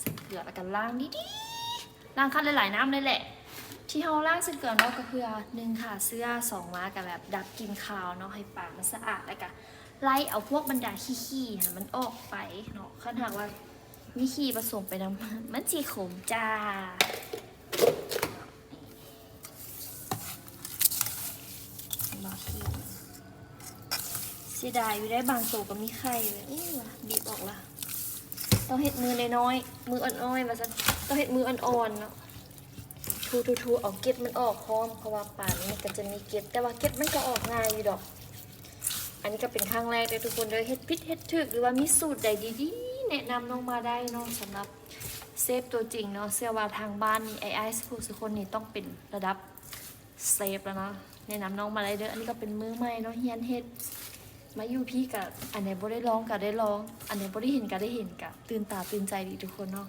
ใส่เกลือแล้วก็ล้างดีๆล้างขั้นหลายๆน้ำเลยแหละ ที่เฮาล้างใส่เกลือเนาะก็เพื่อหนึ่งค่ะเสื้อสองมากับแบบดับกลินคาวเนาะให้ปากมันสะอาดแล้วก็ไล่เอาพวกบรรดาขี้ๆนะมันออกไปเนาะคันหากว่ามีขี้ผสมไปน้ำมันสิขมจ้าบาคีเสียดายอยู่ได้บางตัวก็มีไข่เลยอู้ว่ะบีบออกละ ต้องเห็ดมือเลยน้อยๆมืออ่อนๆมาสันต้องเห็ดมืออ่อนๆเนาะทูทูทูเอาเก็ดมันออกพร้อมเพราะว่าป่านนี้ก็จะมีเก็ดแต่ว่าเก็ดมันก็ออกง่ายอยู่ดอก อันนี้ก็เป็นครั้งแรกเลยทุกคนเลยเฮ็ดพิษเฮ็ดถึกหรือว่ามีสูตรใดดีๆ แนะนำลงมาได้เนาะสำหรับเซฟตัวจริงเนาะเสื้อว่าทางบ้านนี่ไอไอส์ผู้สุคนนี่ต้องเป็นระดับเซฟแล้วเนาะแนะนำน้องมาเลยเด้ออันนี้ก็เป็นมือใหม่เนาะเฮียนเฮ็ด มาอยู่พี่กับอันไหนบ่ได้ร้องกับได้ร้อง อันไหนบ่ได้เห็นกับได้เห็นกับตื่นตาตื่นใจดีทุกคนเนาะ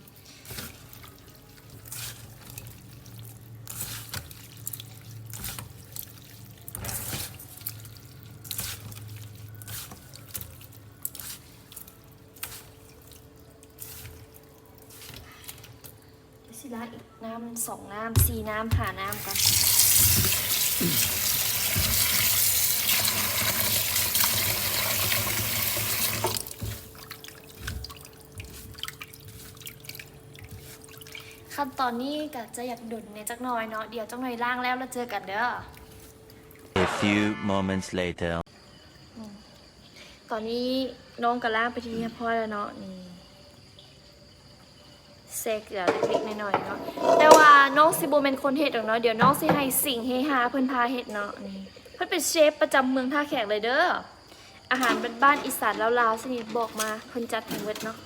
สิล้างอีกน้ำสองน้ำสี่น้ำหาน้ำกัน ขั้นตอนนี้ก็จะอยากดุนในจักหน่อยเนาะเดี๋ยวจักหน่อยล่างแล้วแล้วเจอกันเด้อ A few moments later. ตอนนี้น้องกับล่างไปที่เรียบร้อยแล้วเนาะนี่เซเกลือเล็กๆน้อยๆเนาะแต่ว่าน้องสิโบเป็นคนเฮ็ดดอกเนาะเดี๋ยวน้องสิให้สิ่งเฮฮาเพิ่นพาเฮ็ดเนาะนี่เพิ่นเป็นเชฟประจำเมืองท่าแขกเลยเด้ออาหารบ้านๆอีสานลาวๆสนิทบอกมาเพิ่นจัดให้เวิดเนาะ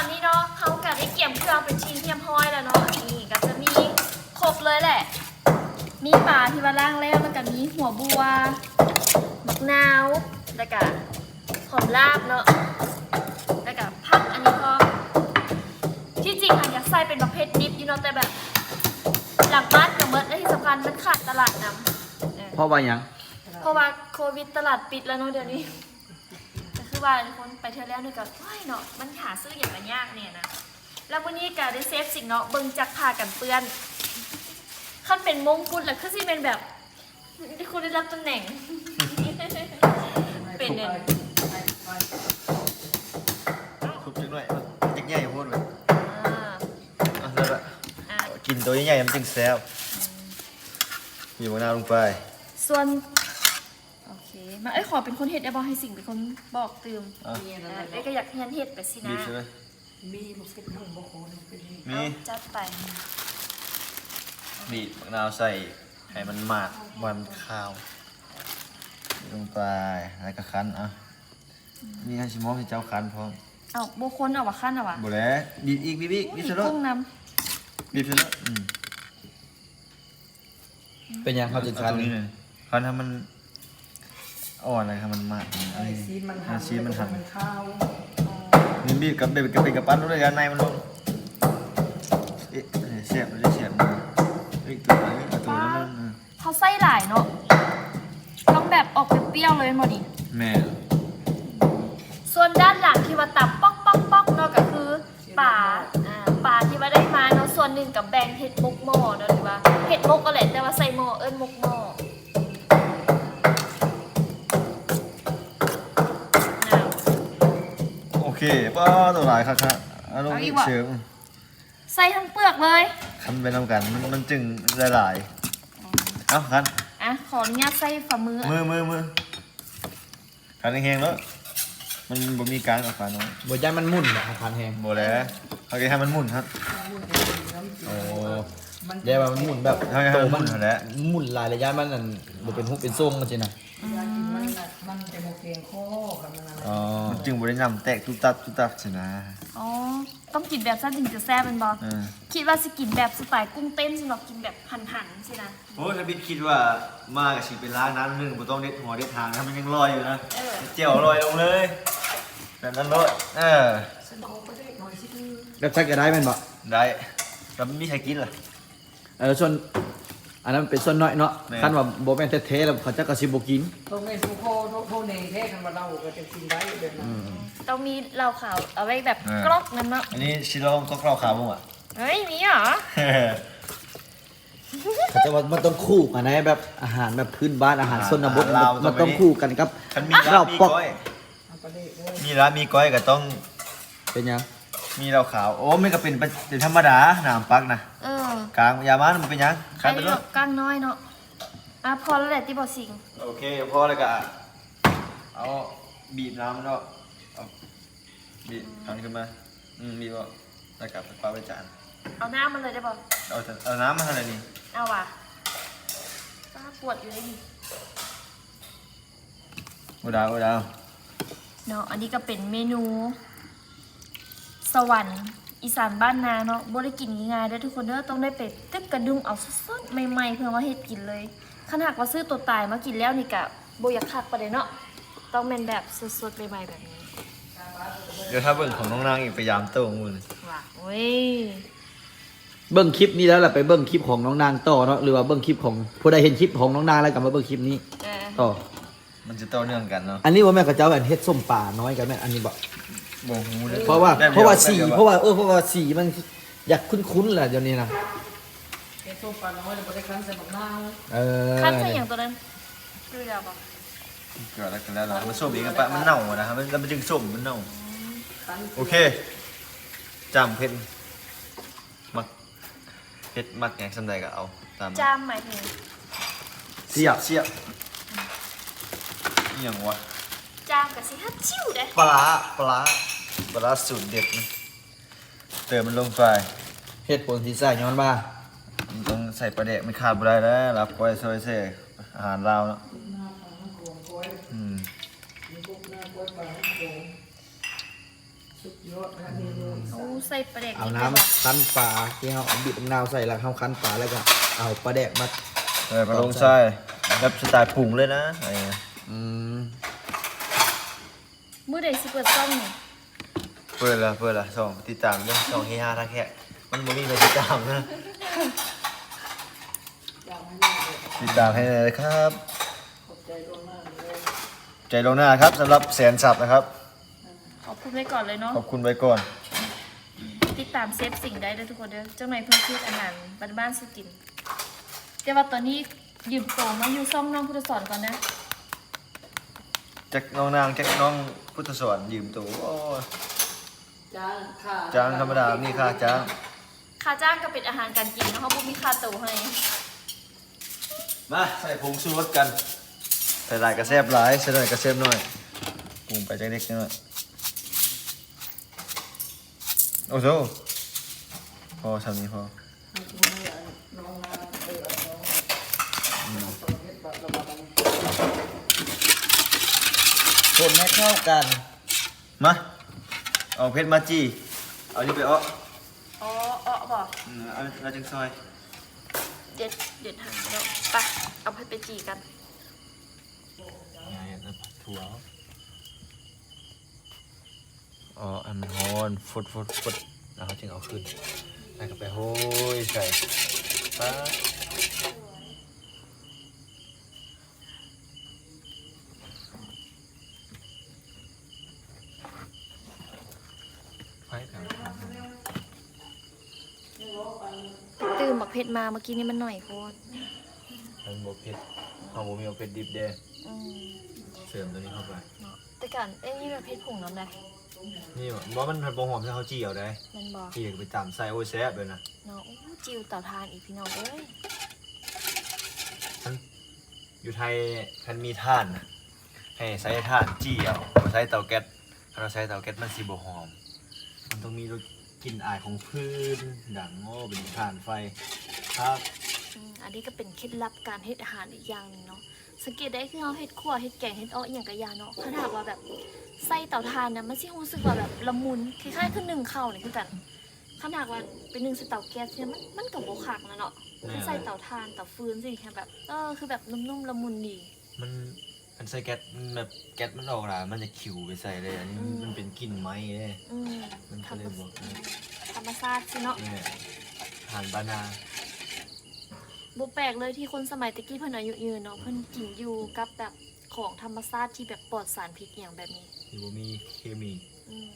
อะแล้วตอนนี้เนาะเขาก็ได้เกี่ยมเครื่องเป็นชิ้นเทียมห้อยแล้วเนาะนี่ก็จะมีครบเลยแหละ มีปลาที่ว่าล่างแล้วแล้วก็มีหัวบัวมะนาวแล้วก็หอมลาบเนาะแล้วก็ผักอันนี้ก็ที่จริงค่ะอยากใส่เป็นประเภทดิบอยู่เนาะแต่แบบ หลังบ้านกับเมิดและที่สำคัญมันขาดตลาดน้ำเออเพราะว่าหยังเพราะว่าโควิดตลาดปิดแล้วเนาะเดี๋ยวนี้ก็ คือว่าทุกคนไปเที่ยวแล้วนี่ก็ว้ายเนาะมันหาซื้ออย่างมันยากเนี่ยนะแล้ววันนี้ก็ได้เซฟสิ่งเนาะเบิ่งจักผ้ากันเปื้อนขั้นเป็นมงกุฎแหละคือสิเป็นแบบที่คุณได้รับตำแหน่ง เป็นเนี่ยทุบจังหน่อยมันจังใหญ่โพดเลยอ่าเอาแล้วละอะกินตัวใหญ่ๆมันจึงแซ่บอยู่มะนาวลงไป ส่วนโอเค มา เอ้ยขอเป็นคนเห็ดได้บอกให้สิ่งเป็นคนบอกเติมอะอะเอ้ยก็อยากเฮียนเห็ดไปสิบีนะบใช่ไหมมีบุกเป็นหงบกโคนเป็นนี่มีเอาจัดไปบีบมะนาวใส่ให้มันหมาดมันข้าวลงไปแล้วก็คั้นอะนี่ให้ชิมอให้เจ้าคั้นพร้อมเอาโบคนเอาวะขั้นเอาวะบ่แล้วบีบอีกบีบอีกบีบมีเสร็จแล้วกุ้งน้บีบเสร็จแล้วอืมเป็นหยังเขาจะเอาคันตรงนี้เลยคั้นให้มัน อ่อนเลยครับมันหมาดอันไอ้นี้ซีนมันอะซีนมันหั่นมันข้าวนี่บีบกับเบ็ดกับเป็นกับปั้นรู้เลยอันในมันลงเอ๊ะเสียบเลยเสียบมาอีกตัวนึงเอาตัวนั้นนะำเขาไส้หลายเนาะต้องแบบออกเปรี้ยวๆเลยหมดดิแม่ส่วนด้านหลังที่ว่าตับป๊อกป๊อกป๊อกเนาะก็คือป่าอ่าป่าที่ว่าได้มาเนาะส่วนหนึ่งกับแบงเห็ดมุกหม้อเนาะหรือว่าเห็ดมุกก็แหละแต่ว่าใส่หม้อเอิ้นมุกหม้อ เคป้าตัวหลายครับครับอารมณ์เอาอีกว่ะเชิงใส่ทั้งเปลือกเลยคันไปนำกันมันมันจึงละลายเอ้าคันอะขออนุญาตใส่ฝ่ามือมือมือมือคันแห้งๆแล้วมันบ่มีการกับฝาน้องบย่านมันหมุ่นแบบคันแหงบ่แล้วโอเคให้มันหมุนครับโอ้ยายว่ามันหมุนแบบโตโตมัมันนแหละหมุนหลายระยะมันนั่นบ่เป็นหุบเป็นทรงกันสินะอยากกิน มันน่ะมันจะโมเกงคอกับมันอะไรอ๋อมันจึงบ่ได้นำแตกตุบตับตุบตับสินะอ๋อ ต้องกินแบบสั้นถึงจะแซ่บเป็นบอเออคิดว่าสิกินแบบสไตล์กุ้งเต้นสำหรับกินแบบหั่นๆสินะ โอ้ถ้าบิดคิดว่ามากับสิเป็นร้านนั้นนึงบ่ต้องเด็ดหัวเด็ดทางถ้ามันยังลอยอยู่นะเออ เจียวลอยลงเลยแบบนั้นเลยเออฉันเอาไปได้หน่อยสิแบบใช้ก็ได้แม่นบ่ได้แล้วมันมีใครกินล่ะเออส่วน อันนั้นเป็นส่วนน้อยเนาะแม่น คันว่าบ่แม่นแท้ๆแล้วเขาจะกระสิบ่กินโทเมสุโคโทโทเนแท้กันมาเราก็จะกินได้เดี๋ยวนั้นต้องมีเหล้าขาวเอาไว้แบบอ่า กรอกนั่นเนาะอันนี้ชิลองก็กราวขาวมั้งอะ เฮ้ยมีเหรอเขาจะว่ามันต้องคู่กันนะแบบอาหารแบบพื้นบ้านอาหารชนบทอาหารลาวมันต้ต้อองงมีคู่กันครับคันมีเหล้าร้านมีปอกก้อยเอาไปเลยเลยมีร้านมีก้อยก็ต้องเป็นหยังมีเหล้าขาว โอ้ไม่ก็เป็นเป็นธรรมดาหนามปักนะ เออ กลางยามันมันเป็นหยังใครคันไปได้เลหรยอกก้างน้อยเนาะอะพอแล้วแหละที่บอกสิงโอเคพอเลยก็เอาบีบน้ำมันก็เอาบีบทำขึ้นมาอืมบีบก็แล้วกลับไปปาไปจานเอาน้ำมันเลยได้บอกเอาแต่เอาน้ำมาทำอะไรนี่เอาว่ะป้าปวดอยู่เลยดิโอดาวโอดาวเนาะอันนี้ก็เป็นเมนู สวรรค์ อีสานบ้านนาเนาะบ่ได้กินง่ายๆเด้อทุกคนเด้อต้องได้ไปตึกกระดุมเอาสดๆใหม่ๆเพื่อมาเฮ็ดกินเลยขนาดว่าซื้อตัวตายมากินแล้วนี่ก็บ่อยากคักปานใดเนาะต้องเป็นแบบสดๆใหม่ๆแบบนี้เดี๋ยวถ้าเบิ่งของน้องนางอีกพยายามโต้งูเลยว่ะเว้ยเบิ่งคลิปนี้แล้วล่ะไปเบิ่งคลิปของน้องนางต่อเนาะหรือว่าเบิ่งคลิปของผู้ใดเห็นคลิปของน้องนางแล้วกลับมาเบิ่งคลิปนี้เออต่อมันจะต่อเนื่องกันเนาะอันนี้ว่าแม่ก็เจ้าอันเฮ็ดส้มป่าน้อยกันแม่อันนี้บอก บ่หูเลย เพราะว่าแบบเพราะว่าดียสีแบบดียเพราะว่าเออเพราะว่าสีมันอยากคุ้นๆแหละเดี๋ยวนี้นะเอ็ดส้มปลาน้อยเดี๋ยวไปได้คั้นใส่บักนาวเออคันใส่อย่างตัวนั้นดูดาวบ่เกิดอะไรกันแล้วล่ะมันส้มอีกกันปะมันเน่าอะนะครับมันแล้วมันจึงส้มมันเน่า คั้นโอเคจำเพชรมักเพชรมักแงสำใดก็เอาตามนั้นจามหมายถึงเสียบเสียบอหย่างวะ จามกับสิฮัตชิวเด้ปลาปลาปลาสูตรเด็ดนะเติมมันลงไปเหตุผลที่ใส่ย้อนว่ามันต้องใส่ปลาแดกไม่ขาดบ่ได้แล้วรับก้อยซอยเซ่อาหารลาวเนาะอืมอดนะเมนูโอ้ใส่ปลาแดกเอาน้ำคั้นปลาที่เราเอาบีบมะนาวใส่แล้วเขาคั้นปลาแล้วก็เอาปลาแดกมาเออปลาลงใส่แบบสไตล์ปรุงเลยนะอะไรเงี้ยอืม มื้อใดสิเปิดซ่องนี่เปิดละเปิดละสองติดตามเรื่องสองเฮฮาทักแค่มันบ่มีไปติดตามนะติดตามให้เลยครับ ใจลงหน้าครับสำหรับแสนสับนะครับ ขอบคุณไว้ก่อนเลยเนาะ ขอบคุณไว้ก่อน ติดตามเซฟสิ่งได้เด้อทุกคนเด้อเจ้าหน่อยเพิ่งคิดอาหารบ้านๆสุกินแต่ว่าตอนนี้ยืมโตมาอยู่ซ่องน้องพุทธสอนก่อนนะแจ็คน้องนางแจ็คน้องพุทธสวรรค์ยืมตัวโอ้ยจ้างค่ะจ้างธรรมดานี่ค่าจ้างค่าจ้างก็เป็นอาหารการกินเนาะเขาบ่มีค่าโตให้ มาใส่ผงชูรสกันใส่หลายกระแซบหลายใส่หน่อยกระแซบหน่อยปรุงไปจักเล็กน้อยโอ้โหพอทำนี้พอน้องนาเออน้องเฮ็ดแบบระบาดอันนี้ คนให้เข้ากัน มาเอาเพชรมาจีเอานี่ไปอ้ออ๋ออ๋อบอกอืมเอาเอาจังซอยเด็ดเด็ดหันแล้วไปเอาไปไปจีกันถั่วอ๋ออันมันฮ้อนฟุดฟุดฟุดแล้วเขาจึงเอาขึ้นแล้วก็ไปโห้ยใส่ป๊าไฟกัน ตื่นบัก เพชรมาเมื่อกี้นี่มันหน่อยโคตรมันบวเผ็ดเอาบวมีเอาเผ็ดดิบเด้อืมเสริมตัวนี้เข้าไป เนาะแต่ก่อนเอ้ยนี่มันเพชรผงน้ำได้นี่ว่ามันผัดบงหอมที่เขาจี้เอาได้มันบอกจี้ไปตามใส่โอ้ยแซ่บเลยนะเนาะอู้จิวเต่าทานอีกพี่น้องเอ้ยอยู่ไทยคันมีท่านน่ะให้ใช้ท่านจี้เอาบ่ใช้เตาแก๊สถ้าเราใช้เตาแก๊สมันสิบ่หอม มันต้องมีรส กลิ่นอายของพื้นดังโง่เป็นท่านไฟครับอืมอันนี้ก็เป็นเคล็ดลับการเฮ็ดอาหารอีกอย่างหนึงเนาะสังเกตได้คือเราเฮ็ดขั่วเฮ็ดแกงเฮ็ดอ้ออหย่างกะยาเนาะถ้าหากว่าแบบใส่เต่าทานนะมันสิรู้สึกว่าแบบละมุนคล้ายๆคือหนึ่งข้าวนี่คือกันถ้าหากว่าเป็นหนึ่งใส่เตาแก๊สเนี่ยมันมันก็บ่คักนะเนาะแน่ใส่เตาถ่านเตาฟืนสิแค่แบบเออคือแบบนุ่มๆละมุนดี มัน มันใส่แก๊สมันแบบแก๊สมันออกล่ะมันจะขิวไปใส่เลย อันนี้อืม มันเป็นกลิ่นไม้เลยอืมมันก็เลยบอกว่าธรรมชาติสิเนาะเนี่ยทานบานาบ่แปลกเลยที่คนสมัยตะกี้เพิ่นอายุยืนเนาะเพิ่นกินอยู่กับแบบของธรรมชาติที่แบบปลอดสารพิษอหย่างแบบนี้ที่บ่มีเคมีอืม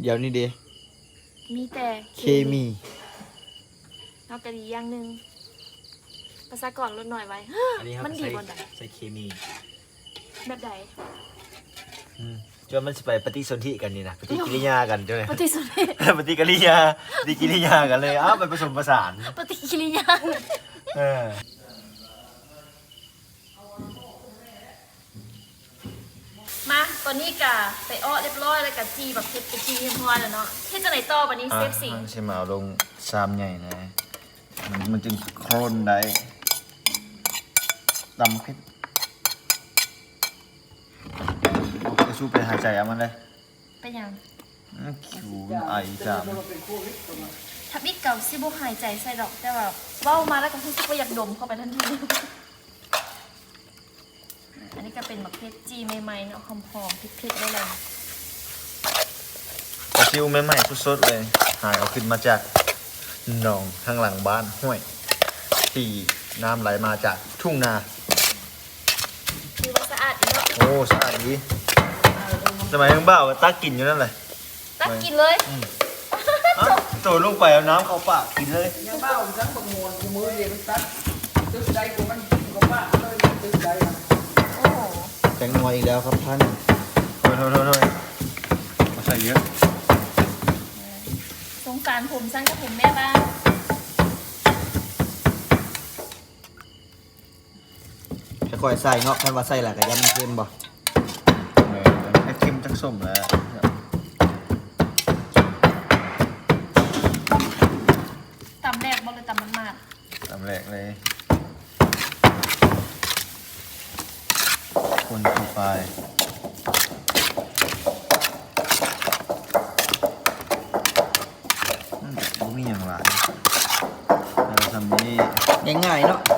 เดี๋ยวนี้เด้มีแต่เคมีนอกจากอีกอย่างหนึง ภาษากรลดหน่อยไว้ อันนี้ครับมันดีใส่บ่ได้ใส่เคมีแบบใดอืมจนมันสิไปปฏิสนธิกันนี่นะปฏิกิริยากันจ้ะปฏิสนธิ ปฏิกิริยาปฏิกิริยากันเลยอ้าวไปผสมผสานปฏิกิริยา เออมาตอนนี้กะไปอ้อเรียบร้อยแล้วกะจีแบบเฮ็ดกะจีเรียบร้อยแล้วเนาะเฮ็ดจังไดต่อบัดนี้เซฟสิง ใช่มาเอาลงซามใหญ่นะ มันมันจึงโคลนได้ ดำขึ้นจะสู้ไปหายใจเอามันเลยเป็นหยังอืมคิวไอจามมันเป็นโควิดตรงนั้นทับอิดเก่าสิบ่หายใจใส่ดอกแต่ว่าเว้ามาแล้วก็รู้สึกว่าอยากดมเข้าไปทันทีอันนี้ก็เป็นบักเพชรจีใหม่ๆเนาะหอมๆพริกๆได้เลยปลาซิวใหม่ๆสดๆเลย หายเอาขึ้นมาจากหนองข้างหลังบ้านห้วย ที่น้ำไหลมาจากทุ่งนา คือว่าสะอาดอีกเนาะ โอ้สะอาดดีสมัยยังบ้าวตักกินอยู่นั่นเลยตักกินเลยเอ้าโดดลงไปเอาน้ำเข้าปากกินเลย ยังบ้าผมจังประมวลกูมือเดียวมันตัดตึกใจกูมันก็บ้าเลยตึกใจมันโอ้โหแตงนัวอีกแล้วครับท่านโทษโทษโทษโทษมาใส่เยอะ สงสารผมสั้นกับผมแม่บ้าง ค่อยๆใส่เนาะท่านว่าใส่แหละก็ยันมันเค็มบ่เออแค่เค็มจักส้มแล้วตำแรกบ่เลยตำมันมาดตำแรกเลย คนเข้าไปอืมบ่มีอย่างไรเราทำนี้ ง่ายๆเนาะง่ายแตง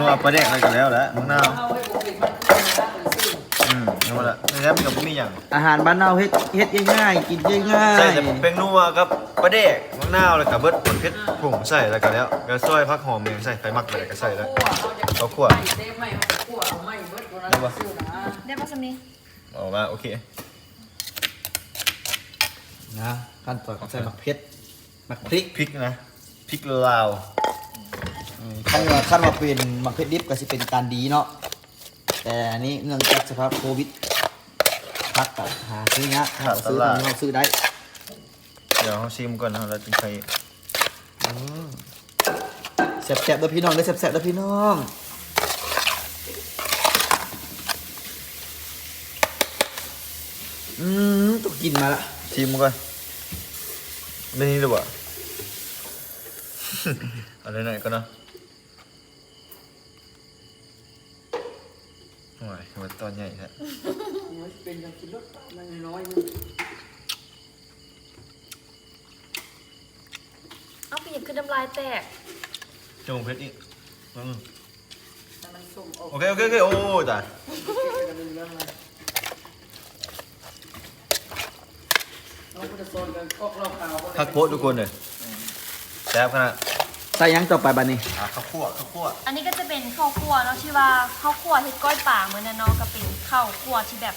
นัวปลาแดกอะไรกันแล้วแหละมะนาวเอาให้ผมเด็กมันคือนะเป็นซื่ออืมนี่หมดละในนี้มันกับบ่มีอย่างอาหารบ้านเราเฮ็ดเฮ็ดง่ายๆกินง่ายๆใส่แต่แป้งนัวกับปลาแดกมะนาวแล้วก็เบิดผลเพชรผงใส่แล้วก็แล้วก็ซอยผักหอมเองใส่ไฟมักเลยก็ใส่แล้วคั่วเอาจากเอาคั่วไม่เซฟไม่เอาคั่วเอาไม่เบิดตัวนั้นซื่อนะได้ป่ะสำนีออกมาโอเคนะขั้นตอนการใส่หมักเผ็ดหมักพริกพริกนะพริกลาว ขั้นว่าขั้นว่าเป็นหมักเผ็ดดิบก็สิเป็นการดีเนาะแต่อันนี้เนื่องจากสภาพโควิดพักกับหาซื้อยากหาซื้อตอนนี้เราซื้อได้ เดี๋ยวเขาชิมก่อนนะแล้วจึงไปแซ่บๆเด้อพี่น้องได้อแซ่บๆเด้อพี่น้องอืมต้องกินมาละชิมก่อนไม่นี่หรือเปล่าเอะไรหน่อยก่อนเนาะโอ้ยมัน ตอนใหญ่แท้มันเป็นอย่างกินรสมันน้อยนึงเอาไปหยิบขึ้นน้ำลายแตกจมูกเพชรอีกอืมแต่มันส้มออกโอเคโอเคโอเคโอ้ยตายกันเป็นเรื่องอะไรเราก็จะโซนกันก็เราข่าวพักโพสทุกคนเลยแซ่บขนาด ใส่หยังต่อไปบัดนี้ อะข้าวคั่วข้าวคั่วอันนี้ก็จะเป็นข้าวคั่วเนาะที่ว่าข้าวคั่วเฮ็ดก้อยป่าเหมือนนั่นเนาะก็เป็นข้าวคั่วที่แบบ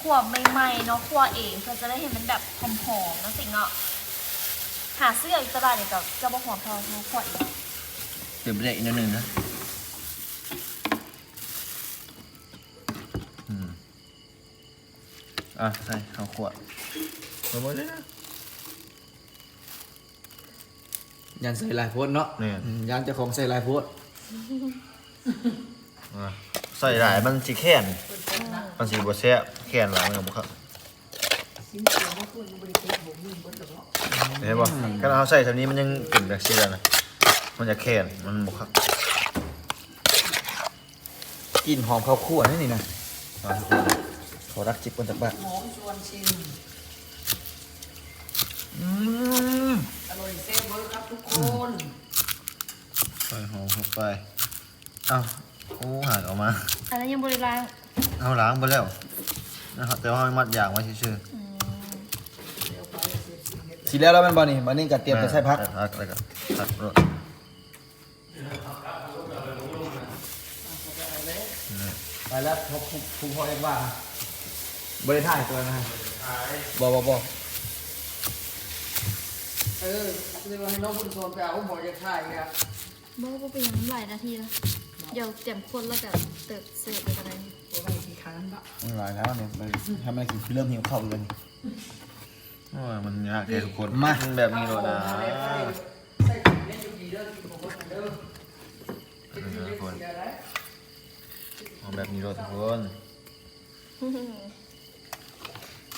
คั่วใหม่ๆเนาะคั่วเองเพื่อจะได้เห็นมันแบบหอมๆเนาะสิเนาะหาซื้ออีกตลาดเนี่ยก็จะบ่หอมเท่าข้าวคั่วเองเดี๋ยวไปได้อีกนิดนึงนะอืมอะใส่ข้าวคั่วหมดเลยนะ ยันใส่ลายโพดเนาะนี่ อืมยันเจ้าของใส่ลายโพดอะใส่หลายมันสีแข็งมันสีบัวแซ่บแข็งหลายมันกับบุครับสิ้นเสียงว่าคุณบริเตผมมีบนหรอกเห็นป่ะถ้าเราใส่แบบนี้มันยังกลิ่นแบบซีแล้วนะมันจะแข็งมันบุครับกลิ่นหอมข้าวคั่วนี่นี่นะอะทุกคนขอรักจิบคนจากบ้านหอมชวนชิมอืมอ ร่อยเซเวอร์ครับทุกคนใส่หอมเข้าไปเอาโอ้หักออกมา อันนั้ยังบริล้างเอาล้างไปแล้วนะครับแต่ว่ามัดยางไว้ชื่อสีแล้วแล้วเป็นบอลนี่บอลนี่กับเตรียมจะใส่พักพักอะไรกัพักรถไปแล้วพบผู้ผู้อเอ็ว่าบริท่ายตัวนะบอบอกบอก เออเรียกว่าให้น้องบุญโซนไปเอาหมอจะถ่ายอะบ่บ่เป็นหยังหลายนาทีแล้วเดี๋ยวเตรียมคนแล้วก็เติบเสิร์ฟไปกันเลยตัวไหนกี่ครั้งบะมันหลายแล้วเนี่ยมันทำอะไรกินเริ่มหิวข้าวเลยโอ้ยมันยากเลยทุกคนมานแบบนี้เลยนะใส่ถุงเนี่ยอยู่ดีเด้อกินของคนเด้อกินที่เล็กเสียได้เอาแบบนี้เลยทุกคน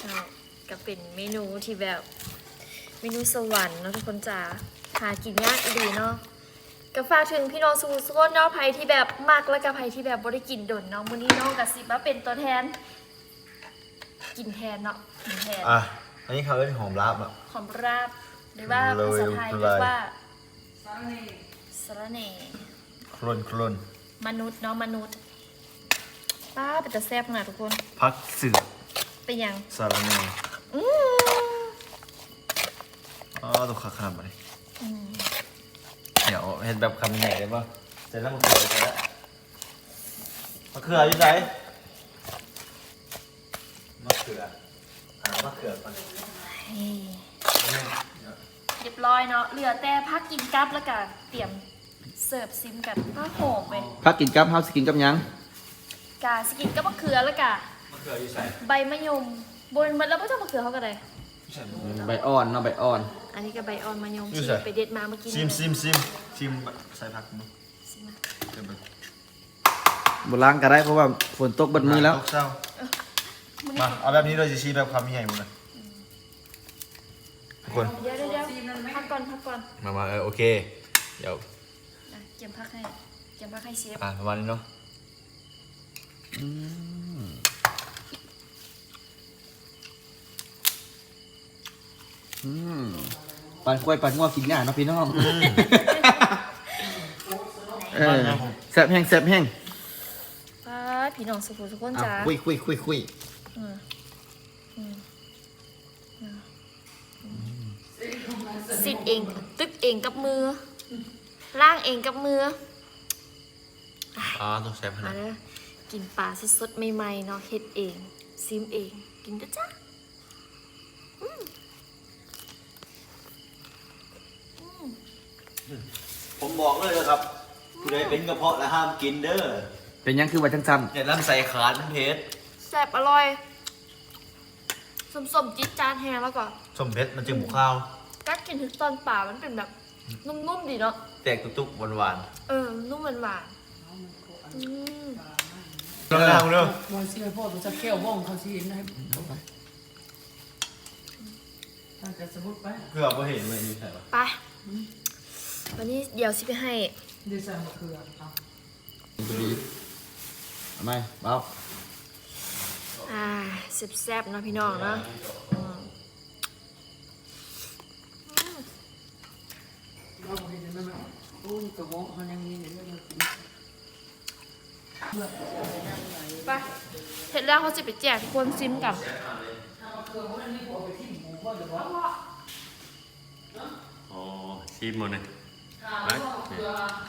อ้าวก็เป็นเมนูที่แบบ เมนูสวรรค์เนาะทุกคนจ๋าหากินยากอีดีเนาะก็ฝากถึงพี่น้องสูสุกนเนาะไผที่แบบมักและก็ไผที่แบบบ่ได้กินดนเนาะมื้อนี้น้องกับสิมาเป็นตัวแทน กินแทนเนาะกินแทนอะ อันนี้เขาเรียกหอมลาบอะ หอมราบหรือว่าโรยภาษาไทยลงไปเรียกว่าสร้างนี่สะระแหน่โคลนโคลนมนุษย์เนาะมนุษย์ป้าเป็นตะแซ่บขนาดทุกคน พักสืบเป็นหยังสารเนยอืม อ๋อตัวขาขนาดไหนอืมเดี๋ยวเห็นแบบคำใหญ่ได้ป่ะเสร็จแล้วมะเขือเสร็จแล้วมะเขืออยู่ไหนมะเขือหามะเขือก่อนเฮ้ยเรียบร้อยเนาะเหลือแต่พักกินกับแล้วก็เตรียมเสิร์ฟซิมกันป้าหอมไปพักกินกับเฮาสกินกับหยังกาสกินกับมะเขือแล้วก็มะเขืออยู่ใส่ใบมะยมบนมันแล้วไม่ต้องมะเขือเขาก็ ได้ใบอ่อนเนาะใบอ่อนอันนี้ก็ใบอ่อนมะยมอยู่ที่ใส่ไปเด็ดมาเมื่อกี้ซิมนี่ซิมซิมซิมใส่ผักมั้งซิมมาเดี๋ยวไปบล้างก็ได้เพราะว่าฝนตกเบัดมือแล้ว ตกเศร้ามาเอาแบบนี้เลยจะชี้แบบคำใหญ่หมดเลยทุกคนเดี๋ยวเดี๋ยวเดี๋ยวพักก่อนพักก่อนมามาเออโอเค เดี๋ยวอะเก็บพักให้เก็บพักให้เชฟ อะประมาณนี้เนาะ อืมปันกล้วยปันงอกินง่ายเนาะพี่น้องเออแซ่บแห้งแซ่บแห้งป้าดพี่น้องสุขุมทุกคนอะจ้าคุยคุยคุยคุยอืมอืมอืมสิทธิ์เองตึกเองกับมือ ล่างเองกับมืออ๋อต้องใส่ผักมาเด้อกินปลาสดๆใหม่ๆเนาะเฮ็ดเอง ซิมเอง กินเด้อจ้า ผมบอกเลยนะครับผู้ใดเป็นกระเพาะและห้ามกินเด้อเป็นหยังคือว่าจังซั่นอย่าล่ำใส่ขาดมันเพชรแซ่บอร่อยสมๆจิ๊ดจานแฮงแล้วก็สมเพชรมันจึงบุกข้าว กัดกินถึงตอนป่ามันเป็นแบบ นุ่มๆดีเนาะ แตกตุกๆหวานเออ นุ่มหวานๆอืมๆลองทำดูมอนเสียพ่อมันจะเขี้ยวว่องเขาสิเห็นให้ถ้าจะสมมติไปเกือบว่าเห็นเลยนี่ใส่ปะไป วันนี้เดี๋ยวสิไปให้เดี๋ยวใส่มะเขือเอาดีทำไมเบาอ่าแซ่บๆเนาะพี่น้องเนาะอืมเราเห็นไหมแม่โอ้ยกระบอกมันยังมีอยู่ด้วยมันกินไปเสร็จแล้วเขาจะไปแจกทุกคนซิมกันอ๋อชิมหมดเลย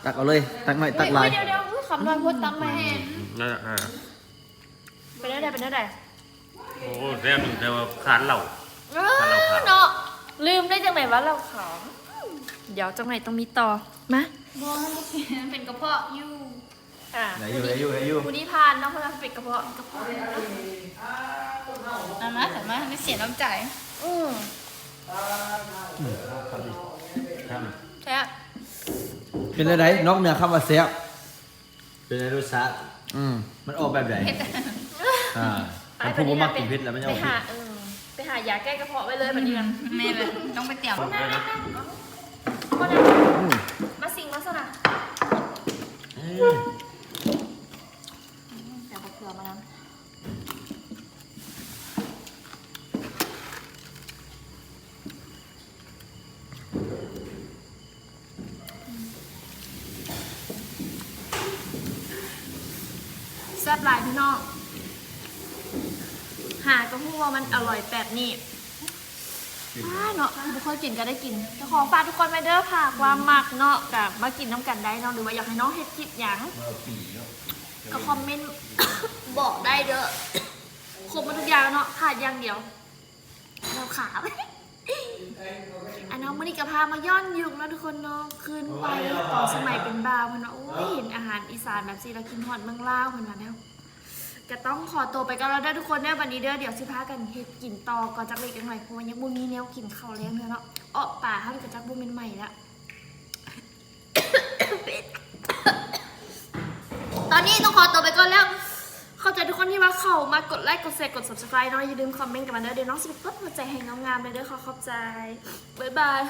ตักเอาเลย ตักหน่อยตักหลายเดี๋ยวเดี๋ยวๆคำนอยพูดตั้งมาให้นั่นแหละนั่นแหละไปได้ไหนไปได้ไหนโอ้แซ่บอยู่แต่ว่าขาดเหล่า เออเนาะลืมได้จังไหนวะเราขอเดี๋ยวจังไหนต้องมีต่อมาบอเป็นกระเพาะอยู่อ่าไหนอยู่ไหนอยู่ไหนอยู่ผู้นี้พานเนาะเพราะว่าเป็นกระเพาะกระเพาะเอามาแต่มาไม่เสียน้ำใจอืมแท้ เป็นอะไรนอกเหนือคำว่าแซ่บเป็นไงรสชาติอืมมันออกแบบไหนอ่ามันพูดว่ามักกินเผ็ดแล้วมันจะไปออกหาเออไปหายาแก้กระเพาะไว้เลยแบบนี้กันไม่เลยต้องไปเตรียมคนนั้นมาสิงมาสนะเดี๋ยวเอาเกลือมานั้นแซ่บหลายพี่น้อง หาก็พูดว่า มันอร่อยแบบนี้อ่าเนาะบุคคลกินก็ได้กินจะขอฝากทุกคนไปเด้อค่ะความมักเนาะกับมากินน้ำกันได้เนาะหรือว่าอยากให้น้องเฮ็ดคลิปหยังก็คอมเมนต์บอกได้เด้อครบหมาทุกอย่างแล้วเนาะขาดอย่างเดียวเราขาวอันน้องมณิกาพามาย้อนยุคเนาะทุกคนเนาะคืนไปตอนสมัยเป็นบ่าวมันเนาะโอ้ยเห็นอาหารอีสานแบบสิเรากินฮอดเมืองลาวมันมาแล้ว ก็ต้องขอตัวไปกันแล้วเด้ทุกคนเด้อวันนี้เด้อเดี๋ยวสิพากันเฮ็ดกินต่อก่อนจักเล็กจังหน่อยเพราะว่ายังบ่มีแนวกินข้าวแรงเด้อเนาะอ้อป่าเฮานี่ก็จักบ่แม่นใหม่ละตอนนี้ต้องขอตัวไปก่อนแล้วเข้าใจทุกคนที่ว่าเข้ามากดไลค์กดแชร์กด subscribe เนาะอย่าลืมคอมเมนต์กันมาเด้อเดี๋ยวน้องสิกดหัวใจให้งามๆเลยเด้อขอขอบใจบ๊ายบาย